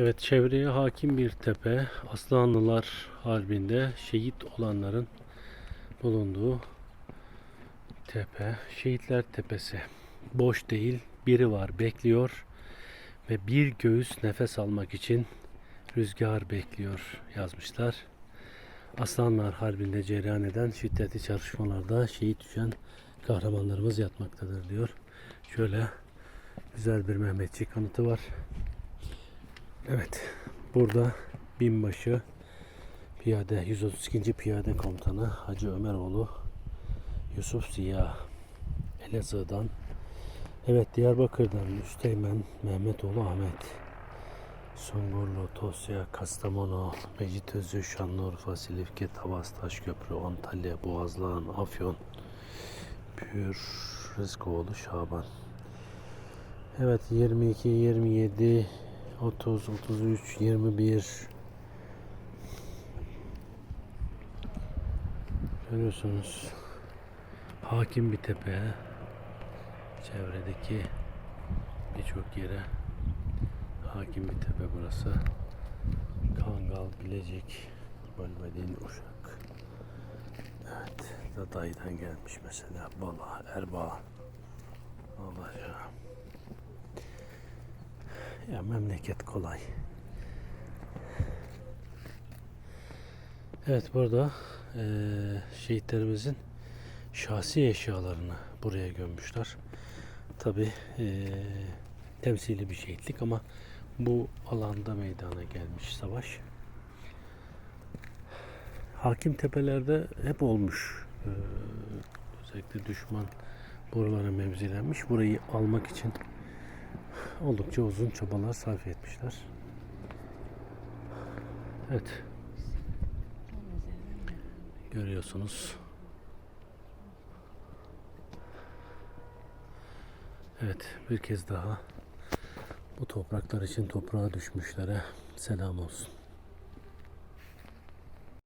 Evet çevreye hakim bir tepe. Aslanlılar Harbi'nde şehit olanların bulunduğu tepe. Şehitler Tepesi. Boş değil. Biri var bekliyor. Ve bir göğüs nefes almak için rüzgar bekliyor yazmışlar. Aslanlar Harbi'nde cereyan eden şiddetli çatışmalarda şehit düşen kahramanlarımız yatmaktadır diyor. Şöyle güzel bir Mehmetçik kanıtı var. Evet, burada binbaşı piyade 132. Piyade Komutanı Hacı Ömeroğlu Yusuf Ziya Elazığ'dan Evet Diyarbakır'dan Üsteğmen Mehmetoğlu Ahmet Sungurlu, Tosya, Kastamonu, Mecitözü, Şanlıurfa, Silifke, Tavas, Taşköprü, Antalya, Boğazlağın, Afyon, Pür, Rızkoğlu, Şaban. Evet 22, 27, 30, 33, 21 Görüyorsunuz. Hakim bir tepe. Çevredeki birçok yere hakim bir tepe burası. Kangal, Bilecik, Bölmediğin, Uşak. Evet Daday'dan gelmiş mesela. Bala, Erbaa. Alaca memleket kolay. Evet burada eee, şehitlerimizin şahsi eşyalarını buraya gömmüşler. Tabi temsili bir şehitlik ama bu alanda meydana gelmiş savaş. Hakim tepelerde hep olmuş. Eee, özellikle düşman buralara mevzilenmiş. Burayı almak için oldukça uzun çabalar sarf etmişler. Evet. Görüyorsunuz. Evet, bir kez daha bu topraklar için toprağa düşmüşlere selam olsun.